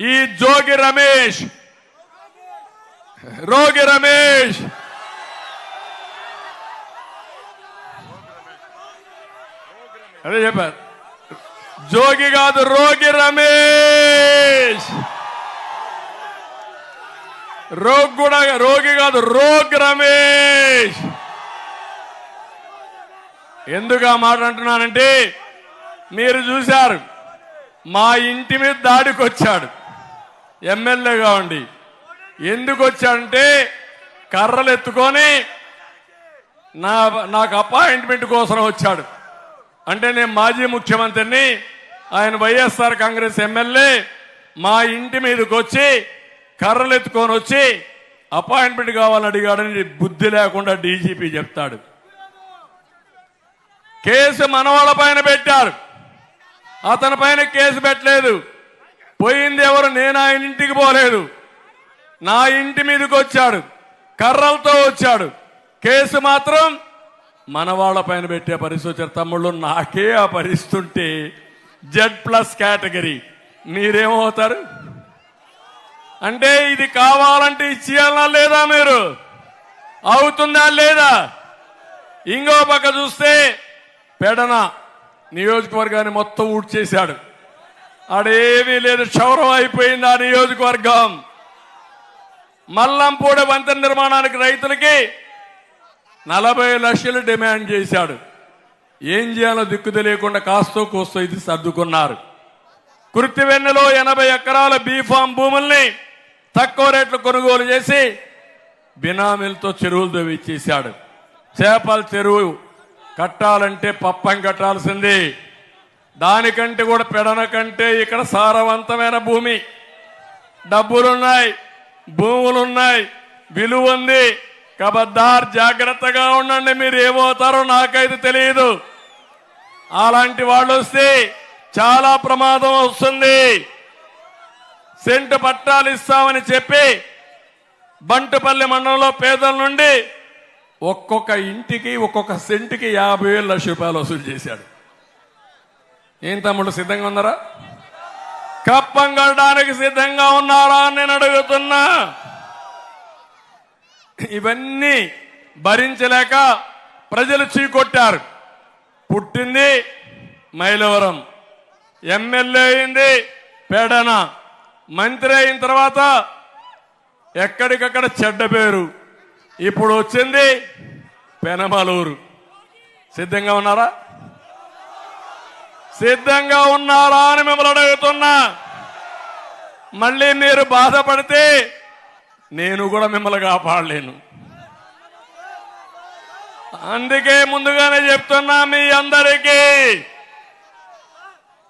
ఈ జోగి రమేష్. రోగి రమేష్. అదే చెప్పారు. జోగి కాదు రోగి రమేష్. రోగ్ కూడా రోగి కాదు రోగ్ రమేష్. ఎందుకు ఆ మాట అంటున్నానంటే మీరు చూశారు మా ఇంటి మీద దాడికి వచ్చాడు ఎమ్మెల్యేగా ఉండి. ఎందుకు వచ్చాడంటే కర్రలు ఎత్తుకొని నా నాకు అపాయింట్మెంట్ కోసం వచ్చాడు. అంటే నేను మాజీ ముఖ్యమంత్రిని ఆయన వైఎస్ఆర్ కాంగ్రెస్ ఎమ్మెల్యే మా ఇంటి మీదకి వచ్చి కర్రలు ఎత్తుకొని వచ్చి అపాయింట్మెంట్ కావాలని అడిగాడని బుద్ధి లేకుండా డీజీపీ చెప్తాడు. కేసు మనవాళ్ళ పైన పెట్టారు. అతని పైన కేసు పెట్టలేదు. పోయింది ఎవరు? నేను ఆయన ఇంటికి పోలేదు. నా ఇంటి మీదకి వచ్చాడు. కర్రలతో వచ్చాడు. కేసు మాత్రం మన వాళ్ళ పైన పెట్టే పరిస్థితి వచ్చారు. తమ్ముళ్ళు నాకే ఆ పరిస్థితి ఉంటే జెడ్ ప్లస్ కేటగిరీ. మీరేమవుతారు? అంటే ఇది కావాలంటే ఇచ్చేయాలా లేదా మీరు? అవుతుందా లేదా? ఇంకో పక్క చూస్తే పెడన నియోజకవర్గాన్ని మొత్తం ఊడ్చేశాడు. ఆడేమీ లేదు క్షౌరం అయిపోయింది ఆ నియోజకవర్గం. మల్లంపూడి వంతెన నిర్మాణానికి రైతులకి నలభై లక్షలు డిమాండ్ చేశాడు. ఏం చేయాలో దిక్కు తెలియకుండా కాస్తో కోస్తో ఇది సర్దుకున్నారు. కుర్తివెన్నెలో ఎనభై ఎకరాల బీఫామ్ భూముల్ని తక్కువ రేట్లు కొనుగోలు చేసి బినామీలతో చెరువులు తవ్విచ్చేశాడు చేపల చెరువు కట్టాలంటే పప్పం కట్టాల్సింది. దానికంటే కూడా పెడన కంటే ఇక్కడ సారవంతమైన భూమి. డబ్బులున్నాయి భూములున్నాయి విలువ ఉంది కబద్దార్ జాగ్రత్తగా ఉండండి మీరు ఏమవుతారో నాకైతే తెలియదు అలాంటి వాళ్ళు వస్తే చాలా ప్రమాదం వస్తుంది. సెంటు పట్టాలు ఇస్తామని చెప్పి బంటుపల్లి మండలంలో పేదల నుండి ఒక్కొక్క ఇంటికి ఒక్కొక్క సెంటుకి యాభై వేల లక్ష రూపాయలు వసూలు చేశాడు. ఏం తమ్ముడు సిద్ధంగా ఉన్నారా? కప్పం కట్టడానికి సిద్ధంగా ఉన్నారా అని నేను అడుగుతున్నా. ఇవన్నీ భరించలేక ప్రజలు చీకొట్టారు. పుట్టింది మైలవరం. ఎమ్మెల్యే అయింది పేడన. మంత్రి అయిన తర్వాత ఎక్కడికక్కడ చెడ్డ పేరు. ఇప్పుడు వచ్చింది పెనమలూరు. సిద్ధంగా ఉన్నారా? సిద్ధంగా ఉన్నారా అని మిమ్మల్ని అడుగుతున్నా. మళ్ళీ మీరు బాధపడితే నేను కూడా మిమ్మల్ని కాపాడలేను. అందుకే ముందుగానే చెప్తున్నా మీ అందరికీ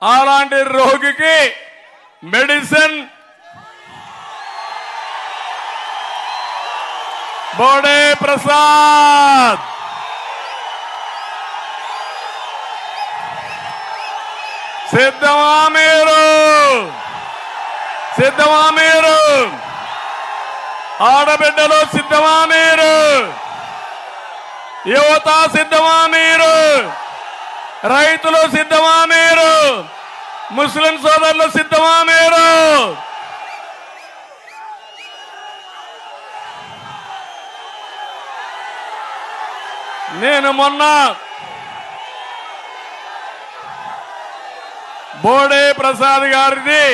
అలాంటి రోగికి మెడిసిన్ బోడే ప్రసాద్. సిద్ధమా మీరు సిద్ధమా మీరు ఆడబిడ్డలు సిద్ధమా మీరు యువత సిద్ధమా మీరు రైతులు సిద్ధమా మీరు ముస్లిం సోదరులు సిద్ధమా మీరు నేను మొన్న బోడే ప్రసాద్ గారిది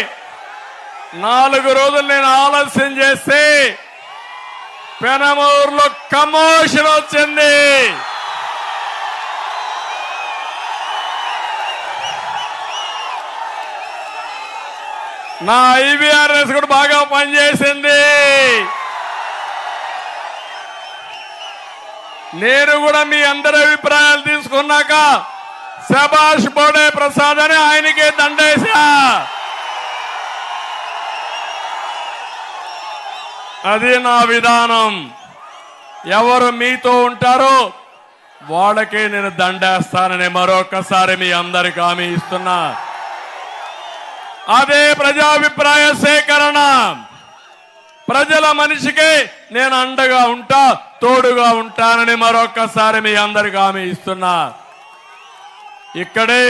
నాలుగు రోజులు నేను ఆలస్యం చేస్తే పెనమూరులో కమోషన్ వచ్చింది. నా ఐబీఆర్ఎస్ కూడా బాగా పనిచేసింది. నేను కూడా మీ అందరి అభిప్రాయాలు తీసుకున్నాక శభాష్ బోడే ప్రసాద్ అని ఆయనకే దండేశా అది నా విధానం. ఎవరు మీతో ఉంటారో వాళ్ళకే నేను దండేస్తానని మరొకసారి మీ అందరికి హామీ ఇస్తున్నా. అదే ప్రజాభిప్రాయ సేకరణ. ప్రజల మనిషికి నేను అండగా ఉంటా తోడుగా ఉంటానని మరొక్కసారి మీ అందరికి హామీ ఇస్తున్నా. ఇక్కడే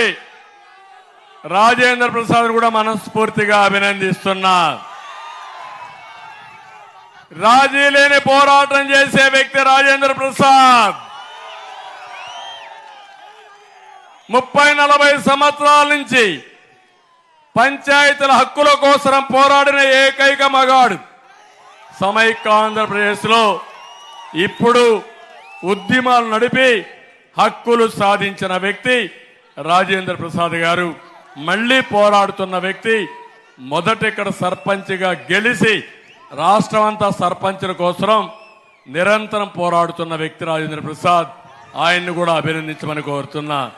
రాజేంద్ర ప్రసాద్ కూడా మనస్ఫూర్తిగా అభినందిస్తున్నా. రాజీ లేని పోరాటం చేసే వ్యక్తి రాజేంద్ర ప్రసాద్. ముప్పై నలభై సంవత్సరాల నుంచి పంచాయతీల హక్కుల కోసం పోరాడిన ఏకైక మగాడు సమైక్య ఆంధ్రప్రదేశ్లో ఇప్పుడు ఉద్యమాలు నడిపి హక్కులు సాధించిన వ్యక్తి రాజేంద్ర ప్రసాద్ గారు మళ్ళీ పోరాడుతున్న వ్యక్తి మొదట ఇక్కడ సర్పంచ్గా గెలిచి రాష్ట్రం అంతా సర్పంచుల కోసం నిరంతరం పోరాడుతున్న వ్యక్తి రాజేంద్ర ప్రసాద్. ఆయన్ని కూడా అభినందించమని కోరుతున్నా.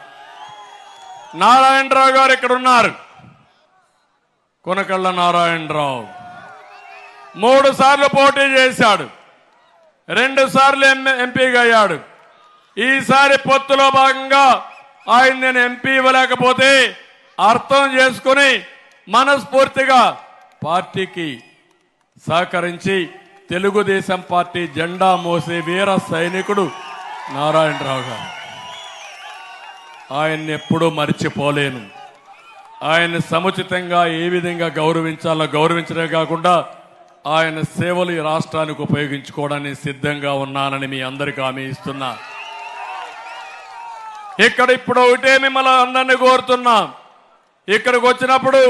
నారాయణరావు గారు ఇక్కడ ఉన్నారు కొనకళ్ళ నారాయణరావు. మూడు సార్లు పోటీ చేశాడు. రెండు సార్లు ఎం- ఎంపీగా అయ్యాడు. ఈసారి పొత్తులో భాగంగా ఆయన నేను ఎంపీ ఇవ్వలేకపోతే అర్థం చేసుకుని మనస్ఫూర్తిగా పార్టీకి సహకరించి తెలుగుదేశం పార్టీ జెండా మోసే వీర సైనికుడు నారాయణరావు గారు. ఆయన్ని ఎప్పుడూ మర్చిపోలేను. ఆయన్ని సముచితంగా ఏ విధంగా గౌరవించాలో గౌరవించడమే కాకుండా ఆయన సేవలు ఈ రాష్ట్రానికి ఉపయోగించుకోవడానికి సిద్ధంగా ఉన్నానని మీ అందరికీ హామీ ఇస్తున్నా. ఇక్కడ ఇప్పుడు ఒకటే మిమ్మల్ని అందరినీ కోరుతున్నాం. ఇక్కడికి వచ్చినప్పుడు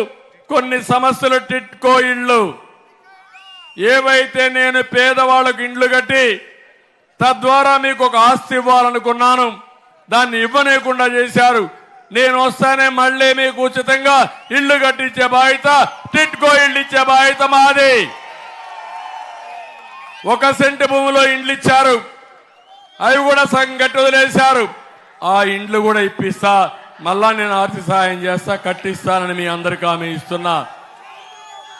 కొన్ని సమస్యలు టిట్కో ఇళ్ళు. ఏవైతే నేను పేదవాళ్ళకు ఇండ్లు కట్టి తద్వారా మీకు ఒక ఆస్తి ఇవ్వాలనుకున్నాను దాన్ని ఇవ్వనీయకుండా చేశారు. నేను వస్తానే మళ్ళీ మీకు ఉచితంగా ఇల్లు కట్టించే బాధ్యత టిట్కో ఇల్లు ఇచ్చే బాధ్యత మాది. ఒక సెంటు భూమిలో ఇండ్లు ఇచ్చారు. అవి కూడా సగం కట్టి వదిలేశారు. ఆ ఇండ్లు కూడా ఇప్పిస్తా. మళ్ళా నేను ఆర్థిక సహాయం చేస్తా కట్టిస్తానని మీ అందరికీ హామీ ఇస్తున్నా.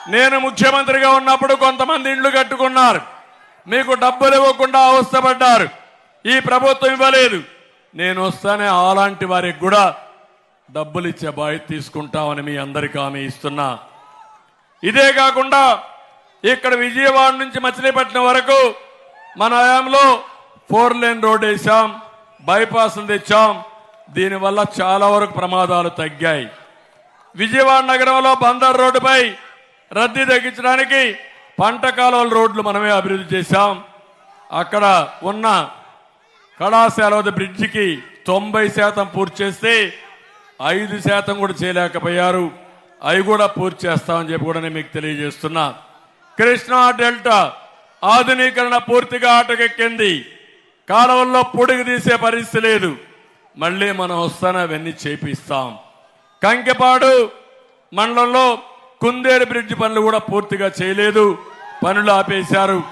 నేను ముఖ్యమంత్రిగా ఉన్నప్పుడు కొంతమంది ఇండ్లు కట్టుకున్నారు. మీకు డబ్బులు ఇవ్వకుండా అవస్థపడ్డారు. ఈ ప్రభుత్వం ఇవ్వలేదు. నేను వస్తానే అలాంటి వారికి కూడా డబ్బులు ఇచ్చే బాధ్యత తీసుకుంటామని మీ అందరికీ హామీ ఇస్తున్నా. ఇదే కాకుండా ఇక్కడ విజయవాడ నుంచి మచిలీపట్నం వరకు మన హయాంలో ఫోర్ లేన్ రోడ్ వేసాం బైపాసులు తెచ్చాం దీనివల్ల చాలా వరకు ప్రమాదాలు తగ్గాయి. విజయవాడ నగరంలో బందర్ రోడ్డుపై రద్దీ తగ్గించడానికి పంట కాలువల రోడ్లు మనమే అభివృద్ధి చేశాం. అక్కడ ఉన్న కళాశాల బ్రిడ్జికి తొంభై శాతం పూర్తి చేస్తే ఐదు శాతం కూడా చేయలేకపోయారు. అవి కూడా పూర్తి చేస్తామని చెప్పి కూడా నేను మీకు తెలియజేస్తున్నా. కృష్ణా డెల్టా ఆధునీకరణ పూర్తిగా ఆటకెక్కింది. కాలువల్లో పొడుగు తీసే పరిస్థితి లేదు. మళ్ళీ మనం వస్తానే? అవన్నీ చేపిస్తాం. కంకెపాడు మండలంలో కుందేరు బ్రిడ్జ్ పనులు కూడా పూర్తిగా చేయలేదు. పనులు ఆపేశారు.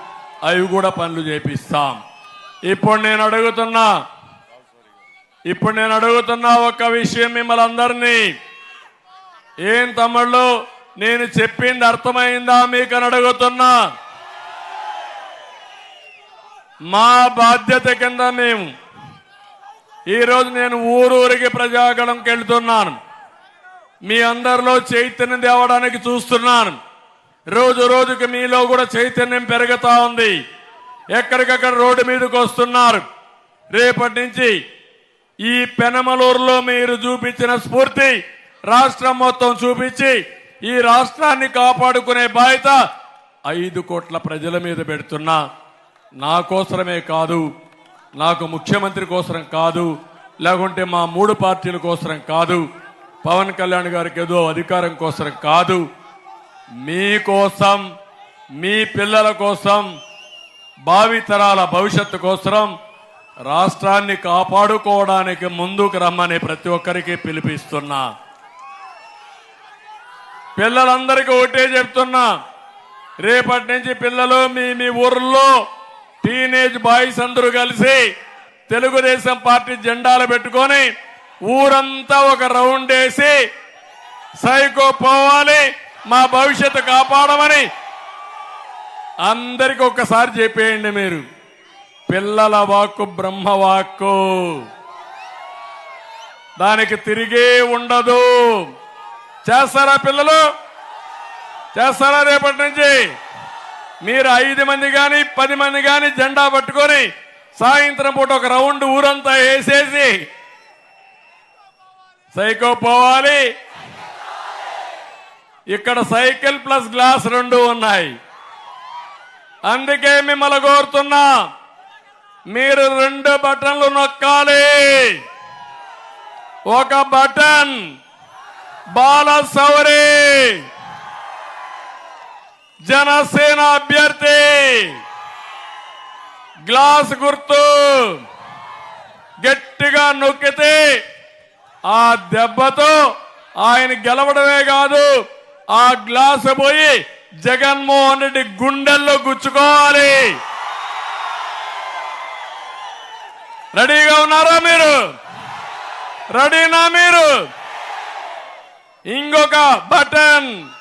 అవి కూడా పనులు చేపిస్తాం. ఇప్పుడు నేను అడుగుతున్నా ఇప్పుడు నేను అడుగుతున్నా ఒక విషయం మిమ్మల్ని అందరినీ. ఏం తమ్ముళ్ళు? నేను చెప్పింది అర్థమైందా మీకు అని అడుగుతున్నా. మా బాధ్యత కింద మేము ఈరోజు నేను ఊరూరికి ప్రజాగణంకి వెళ్తున్నాను. మీ అందరిలో చైతన్యం తేవడానికి చూస్తున్నాను. రోజు రోజుకి మీలో కూడా చైతన్యం పెరుగుతా ఉంది. ఎక్కడికక్కడ రోడ్డు మీదకి వస్తున్నారు. రేపటి నుంచి ఈ పెనమలూరులో మీరు చూపించిన స్ఫూర్తి రాష్ట్రం మొత్తం చూపించి ఈ రాష్ట్రాన్ని కాపాడుకునే బాధ్యత ఐదు కోట్ల ప్రజల మీద పెడుతున్నా. నా కోసరమే కాదు నాకు ముఖ్యమంత్రి కోసరం కాదు లేకుంటే మా మూడు పార్టీల కోసరం కాదు పవన్ కళ్యాణ్ గారికి ఏదో అధికారం కోసరం కాదు. మీకోసం మీ పిల్లల కోసం భావితరాల భవిష్యత్తు కోసం రాష్ట్రాన్ని కాపాడుకోవడానికి ముందుకు రమ్మని ప్రతి ఒక్కరికి పిలిపిస్తున్నా. పిల్లలందరికీ ఒకటే చెప్తున్నా రేపటి నుంచి పిల్లలు మీ మీ ఊర్లో టీనేజ్ బాయ్స్ అందరూ కలిసి తెలుగుదేశం పార్టీ జెండాలు పెట్టుకొని ఊరంతా ఒక రౌండ్ వేసి సైకో పోవాలి మా భవిష్యత్తు కాపాడమని అందరికి ఒక్కసారి చెప్పేయండి మీరు. పిల్లల వాక్కు బ్రహ్మ వాక్కు. దానికి తిరిగే ఉండదు. చేస్తారా పిల్లలు? చేస్తారా రేపటి నుంచి? మీరు ఐదు మంది కానీ పది మంది కానీ జెండా పట్టుకొని సాయంత్రం పూట ఒక రౌండ్ ఊరంతా వేసేసి సైకో పోవాలి. ఇక్కడ సైకిల్ ప్లస్ గ్లాస్ రెండు ఉన్నాయి. అందుకే మిమ్మల్ని కోరుతున్నా మీరు రెండు బటన్లు నొక్కాలి. ఒక బటన్ బాల సౌరీ. జనసేన అభ్యర్థి. గ్లాస్ గుర్తు. గట్టిగా నొక్కితే ఆ దెబ్బతో ఆయన గెలవడమే కాదు ఆ గ్లాస్ పోయి జగన్మోహన్ రెడ్డి గుండెల్లో గుచ్చుకోవాలి. రెడీగా ఉన్నారా మీరు? రెడీనా మీరు? ఇంకొక బటన్.